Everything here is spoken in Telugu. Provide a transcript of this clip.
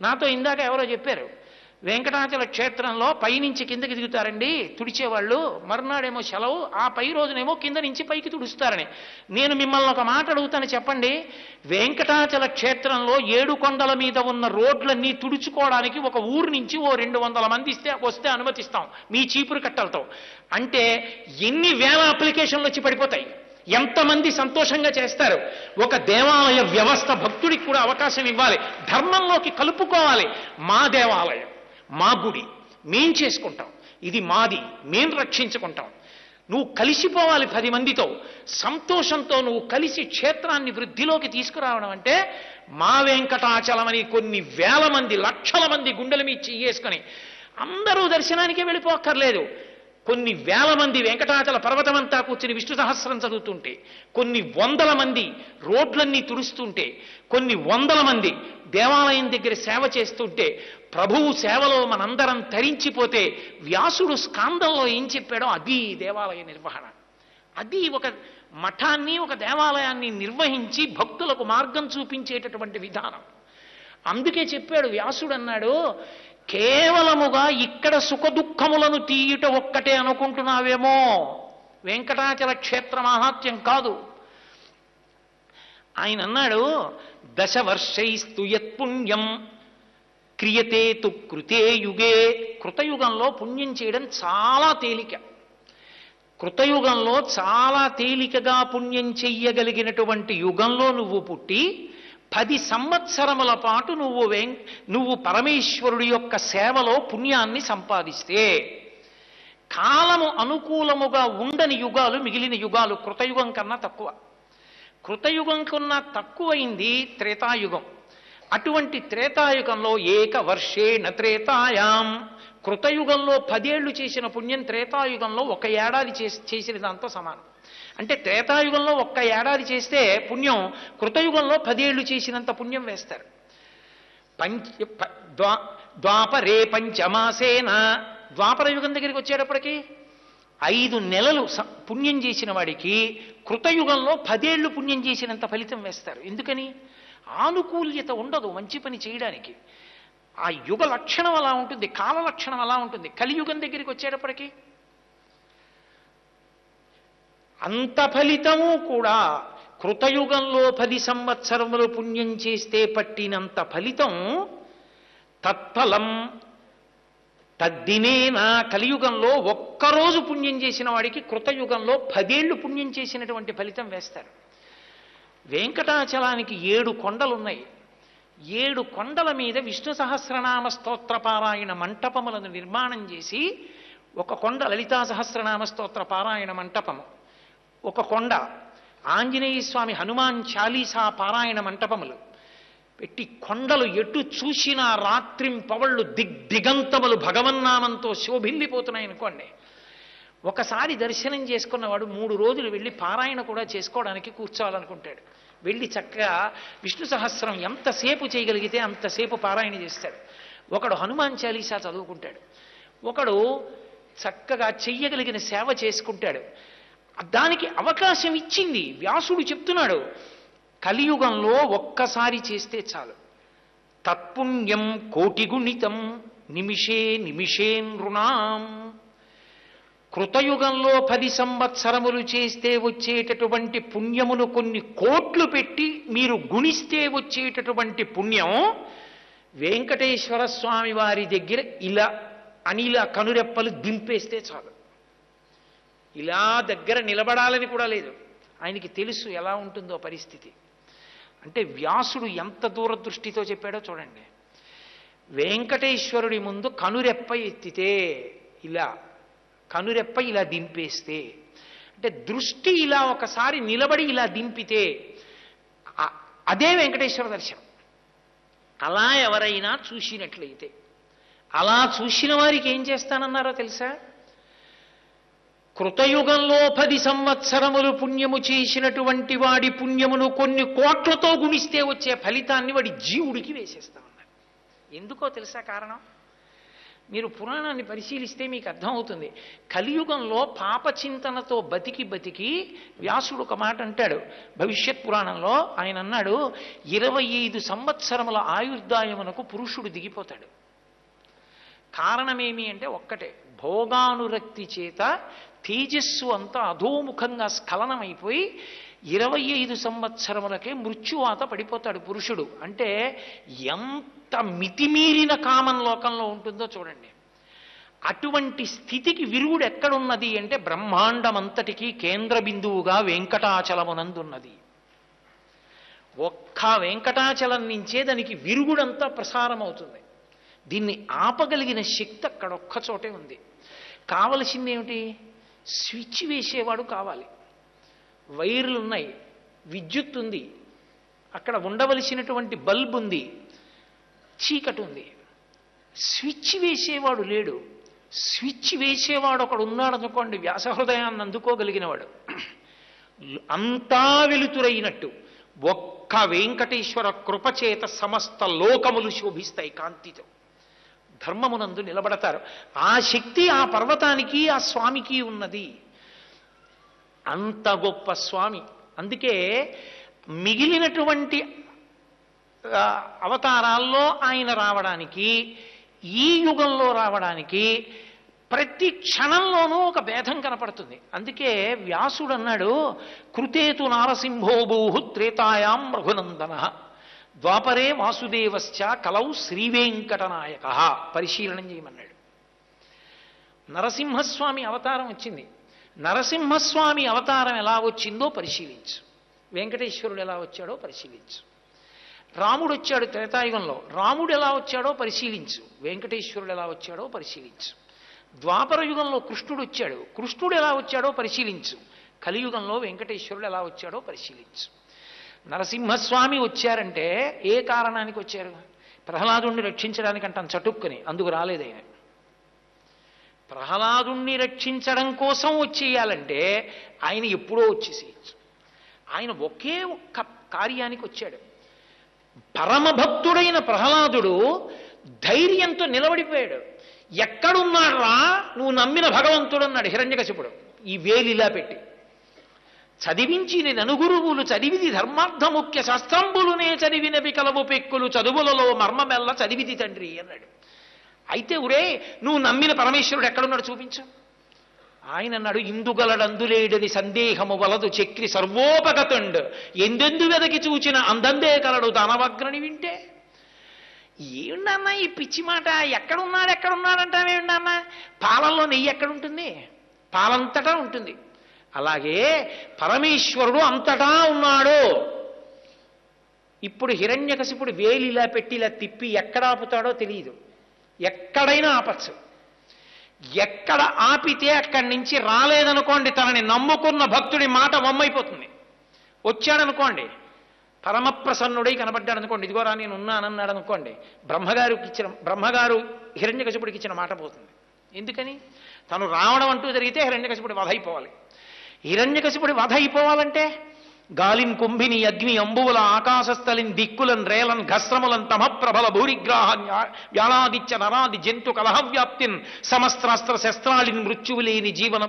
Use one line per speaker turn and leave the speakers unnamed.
నాతో ఇందాక ఎవరో చెప్పారు వెంకటాచల క్షేత్రంలో పైనుంచి కిందకి దిగుతారండి తుడిచేవాళ్ళు మర్నాడేమో సెలవు ఆ పై రోజునేమో కింద నుంచి పైకి తుడుస్తారని. నేను మిమ్మల్ని ఒక మాట అడుగుతాను చెప్పండి వెంకటాచల క్షేత్రంలో ఏడు కొండల మీద ఉన్న రోడ్లన్నీ తుడుచుకోవడానికి ఒక ఊరు నుంచి ఓ రెండు వందల మంది ఇస్తే వస్తే అనుమతిస్తాం మీ చీపురు కట్టలతో. అంటే ఎన్ని వేల అప్లికేషన్లు వచ్చి పడిపోతాయి? ఎంతమంది సంతోషంగా చేస్తారు? ఒక దేవాలయ వ్యవస్థ భక్తుడికి కూడా అవకాశం ఇవ్వాలి. ధర్మంలోకి కలుపుకోవాలి. మా దేవాలయం మా గుడి మేం చేసుకుంటాం. ఇది మాది మేం రక్షించుకుంటాం. నువ్వు కలిసిపోవాలి పది మందితో. సంతోషంతో నువ్వు కలిసి క్షేత్రాన్ని వృద్ధిలోకి తీసుకురావడం అంటే మా వెంకటాచలమని కొన్ని వేల మంది లక్షల మంది గుండెల మీద చెయ్యేసుకొని అందరూ దర్శనానికే వెళ్ళిపోక్కర్లేదు. కొన్ని వేల మంది వెంకటాచల పర్వతమంతా కూర్చుని విష్ణు సహస్రం చదువుతుంటే కొన్ని వందల మంది రోడ్లన్నీ తుడుస్తుంటే కొన్ని వందల మంది దేవాలయం దగ్గర సేవ చేస్తుంటే ప్రభువు సేవలో మనందరం తరించిపోతే వ్యాసుడు స్కాందంలో ఏం చెప్పాడో అది దేవాలయ నిర్వహణ. అది ఒక మఠాన్ని ఒక దేవాలయాన్ని నిర్వహించి భక్తులకు మార్గం చూపించేటటువంటి విధానం. అందుకే చెప్పాడు వ్యాసుడు అన్నాడు కేవలముగా ఇక్కడ సుఖదుఖములను తీయుట ఒక్కటే అనుకుంటున్నావేమో. వెంకటాచల క్షేత్ర మహాత్యం కాదు. ఆయన అన్నాడు దశవర్షైస్తు యత్పుణ్యం క్రియతే తు కృతే యుగే. కృతయుగంలో పుణ్యం చేయడం చాలా తేలిక. కృతయుగంలో చాలా తేలికగా పుణ్యం చెయ్యగలిగినటువంటి యుగంలో నువ్వు పుట్టి పది సంవత్సరముల పాటు నువ్వు వెం నువ్వు పరమేశ్వరుడి యొక్క సేవలో పుణ్యాన్ని సంపాదిస్తే కాలము అనుకూలముగా ఉండని యుగాలు మిగిలిన యుగాలు కృతయుగం కన్నా తక్కువ. కృతయుగం కన్నా తక్కువైంది త్రేతాయుగం. అటువంటి త్రేతాయుగంలో ఏక వర్షేణ త్రేతాయాం. కృతయుగంలో పదేళ్ళు చేసిన పుణ్యం త్రేతాయుగంలో ఒక ఏడాది చేసి చేసిన దాంతో సమానం. అంటే త్రేతాయుగంలో ఒక్క ఏడాది చేస్తే పుణ్యం కృతయుగంలో పదేళ్ళు చేసినంత పుణ్యం వేస్తారు. పంచ ద్వా ద్వాపరే పంచమాసేన. ద్వాపర యుగం దగ్గరికి వచ్చేటప్పటికి ఐదు నెలలు స- పుణ్యం చేసిన వాడికి కృతయుగంలో పదేళ్ళు పుణ్యం చేసినంత ఫలితం వేస్తారు. ఎందుకని? ఆనుకూల్యత ఉండదు మంచి పని చేయడానికి. ఆ యుగ లక్షణం అలా ఉంటుంది కాల లక్షణం అలా ఉంటుంది. కలియుగం దగ్గరికి వచ్చేటప్పటికి అంత ఫలితము కూడా కృతయుగంలో పది సంవత్సరములు పుణ్యం చేస్తే పట్టినంత ఫలితం తత్ఫలం. తద్దినేనా కలియుగంలో ఒక్కరోజు పుణ్యం చేసిన వాడికి కృతయుగంలో పదేళ్ళు పుణ్యం చేసినటువంటి ఫలితం వేస్తారు. వెంకటాచలానికి ఏడు కొండలున్నాయి. ఏడు కొండల మీద విష్ణు సహస్రనామ స్తోత్ర పారాయణ మంటపములను నిర్మాణం చేసి ఒక కొండ లలితా సహస్రనామ స్తోత్ర పారాయణ మంటపము. ఒక కొండ. ఆంజనేయ స్వామి హనుమాన్ చాలీసా పారాయణ మంటపములు. పెట్టి కొండలు ఎటు చూసినా రాత్రింపవళ్ళు దిగ్దిగంతములు భగవన్నామంతో శోభిల్లిపోతున్నాయి అనుకోండి. ఒకసారి దర్శనం చేసుకున్నవాడు మూడు రోజులు వెళ్ళి పారాయణ కూడా చేసుకోవడానికి కూర్చోవాలనుకుంటాడు. వెళ్ళి చక్కగా విష్ణు సహస్రం ఎంతసేపు చేయగలిగితే అంతసేపు పారాయణ చేస్తాడు. ఒకడు హనుమాన్ చాలీసా చదువుకుంటాడు. ఒకడు చక్కగా చెయ్యగలిగిన సేవ చేసుకుంటాడు. దానికి అవకాశం ఇచ్చింది. వ్యాసుడు చెప్తున్నాడు కలియుగంలో ఒక్కసారి చేస్తే చాలు. తత్పుణ్యం కోటిగుణితం నిమిషే నిమిషే నృణాం కృతయుగంలో పది సంవత్సరములు చేస్తే వచ్చేటటువంటి పుణ్యమును కొన్ని కోట్లు పెట్టి మీరు గుణిస్తే వచ్చేటటువంటి పుణ్యం వెంకటేశ్వర స్వామి వారి దగ్గర ఇలా అనిల కనురెప్పలు దింపేస్తే చాలు. ఇలా దగ్గర నిలబడాలని కూడా లేదు. ఆయనకి తెలుసు ఎలా ఉంటుందో పరిస్థితి. అంటే వ్యాసుడు ఎంత దూరదృష్టితో చెప్పాడో చూడండి. వెంకటేశ్వరుడి ముందు కనురెప్ప ఎత్తితే ఇలా కనురెప్ప ఇలా దింపేస్తే అంటే దృష్టి ఇలా ఒకసారి నిలబడి ఇలా దింపితే అదే వెంకటేశ్వర దర్శనం. అలా ఎవరైనా చూసినట్లయితే అలా చూసిన వారికి ఏం చేస్తానన్నారో తెలుసా? కృతయుగంలో పది సంవత్సరములు పుణ్యము చేసినటువంటి వాడి పుణ్యమును కొన్ని కోట్లతో గుణిస్తే వచ్చే ఫలితాన్ని వాడి జీవుడికి వేసేస్తా ఉన్నారు ఎందుకో తెలుసా కారణం? మీరు పురాణాన్ని పరిశీలిస్తే మీకు అర్థమవుతుంది. కలియుగంలో పాపచింతనతో బతికి బతికి వ్యాసుడు ఒక మాట అంటాడు. భవిష్యత్ పురాణంలో ఆయన అన్నాడు ఇరవై ఐదు సంవత్సరముల ఆయుర్దాయమునకు పురుషుడు దిగిపోతాడు. కారణమేమి అంటే ఒక్కటే భోగానురక్తి చేత తేజస్సు అంతా అధోముఖంగా స్ఖలనమైపోయి ఇరవై ఐదు సంవత్సరములకే మృత్యువాత పడిపోతాడు పురుషుడు. అంటే ఎంత మితిమీరిన కామన్ లోకంలో ఉంటుందో చూడండి. అటువంటి స్థితికి విరుగుడు ఎక్కడున్నది అంటే బ్రహ్మాండమంతటికీ కేంద్ర బిందువుగా వెంకటాచలమునందున్నది. ఒక్క వెంకటాచలం నుంచే దానికి విరుగుడంతా ప్రసారం అవుతుంది దీన్ని ఆపగలిగిన శక్తి అక్కడ ఒక్క చోటే ఉంది. కావలసింది ఏమిటి స్విచ్ వేసేవాడు కావాలి. వైర్లు ఉన్నాయి విద్యుత్ ఉంది అక్కడ ఉండవలసినటువంటి బల్బ్ ఉంది చీకటి ఉంది స్విచ్ వేసేవాడు లేడు. స్విచ్ వేసేవాడు ఒకడు ఉన్నాడనుకోండి వ్యాసహృదయాన్ని అందుకోగలిగినవాడు. అంతా వెలుతురైనట్టు ఒక్క వెంకటేశ్వర కృపచేత సమస్త లోకములు శోభిస్తాయి కాంతితో. ధర్మమునందు నిలబడతారు. ఆ శక్తి ఆ పర్వతానికి ఆ స్వామికి ఉన్నది. అంత గొప్ప స్వామి. అందుకే మిగిలినటువంటి అవతారాల్లో ఆయన రావడానికి ఈ యుగంలో రావడానికి ప్రతి క్షణంలోనూ ఒక భేదం కనపడుతుంది. అందుకే వ్యాసుడు అన్నాడు కృతేతు నారసింహోభూహు త్రేతాయాం రఘునందన. ద్వాపరే వాసుదేవశ్చ కలౌ శ్రీవేంకటనాయక పరిశీలనం చేయమన్నాడు. నరసింహస్వామి అవతారం వచ్చింది. నరసింహస్వామి అవతారం ఎలా వచ్చిందో పరిశీలించు. వెంకటేశ్వరుడు ఎలా వచ్చాడో పరిశీలించు. రాముడు వచ్చాడు త్రేతాయుగంలో. రాముడు ఎలా వచ్చాడో పరిశీలించు. వెంకటేశ్వరుడు ఎలా వచ్చాడో పరిశీలించు. ద్వాపర యుగంలో కృష్ణుడు వచ్చాడు. కృష్ణుడు ఎలా వచ్చాడో పరిశీలించు. కలియుగంలో వెంకటేశ్వరుడు ఎలా వచ్చాడో పరిశీలించు. నరసింహస్వామి వచ్చారంటే ఏ కారణానికి వచ్చారు? ప్రహ్లాదుణ్ణి రక్షించడానికి అంటాం చటుక్కుని అందుకు రాలేదు ఆయన. ప్రహ్లాదుణ్ణి రక్షించడం కోసం వచ్చేయాలంటే ఆయన ఎప్పుడో వచ్చేసేయచ్చు. ఆయన ఒకే ఒక్క కార్యానికి వచ్చాడు. పరమభక్తుడైన ప్రహ్లాదుడు ధైర్యంతో నిలబడిపోయాడు. ఎక్కడున్నాడ్రా? నువ్వు నమ్మిన భగవంతుడు అన్నాడు హిరణ్యకశిపుడు. ఈ వేలిలా పెట్టి. చదివించిన ననుగురువులు చదివిది ధర్మార్థముఖ్య శాస్త్రంబులునే చదివినవి కలవు పెక్కులు చదువులలో మర్మమెల్ల చదివిది తండ్రి అన్నాడు. అయితే ఉరే నువ్వు నమ్మిన పరమేశ్వరుడు ఎక్కడున్నాడు చూపించు. ఆయన అన్నాడు ఇందుగలడందులేడని సందేహము వలదు చక్రి సర్వోపగతుండు. ఎందెందు వెదకి చూచిన అందందే కలడు దానవగ్రని వింటే. ఏమిటన్నా ఈ పిచ్చి మాట? ఎక్కడున్నాడు ఎక్కడున్నాడంటావేమిటన్నా? పాలల్లో నెయ్యి ఎక్కడుంటుంది? పాలంతటా ఉంటుంది. అలాగే పరమేశ్వరుడు అంతటా ఉన్నాడు. ఇప్పుడు హిరణ్యకశిపుడు వేలు ఇలా పెట్టి ఇలా తిప్పి ఎక్కడ ఆపుతాడో తెలియదు ఎక్కడైనా ఆపచ్చు. ఎక్కడ ఆపితే అక్కడి నుంచి రాలేదనుకోండి తనని నమ్ముకున్న భక్తుడి మాట వమ్మైపోతుంది. వచ్చాడనుకోండి పరమప్రసన్నుడై కనబడ్డాడు అనుకోండి ఇదిగోరా నేను ఉన్నానన్నాడు అనుకోండి బ్రహ్మగారికి ఇచ్చిన బ్రహ్మగారు హిరణ్యకశిపుడికి ఇచ్చిన మాట పోతుంది. ఎందుకని? తను రావడం అంటూ జరిగితే హిరణ్యకశిపుడు వధైపోవాలి. హిరణ్యకశిపుడి వధ అయిపోవాలంటే? గాలిన్ కుంభిని అగ్ని అంబువుల ఆకాశస్థలిన్ దిక్కులన్ రేలన్ ఘస్రములన్ తమప్రబల భూరిగ్రాహ వ్యాళాదిత్య నరాది జంతు కలహవ్యాప్తిన్ సమస్త్రాస్త్ర శస్త్రాలిన్ మృత్యువులేని జీవనము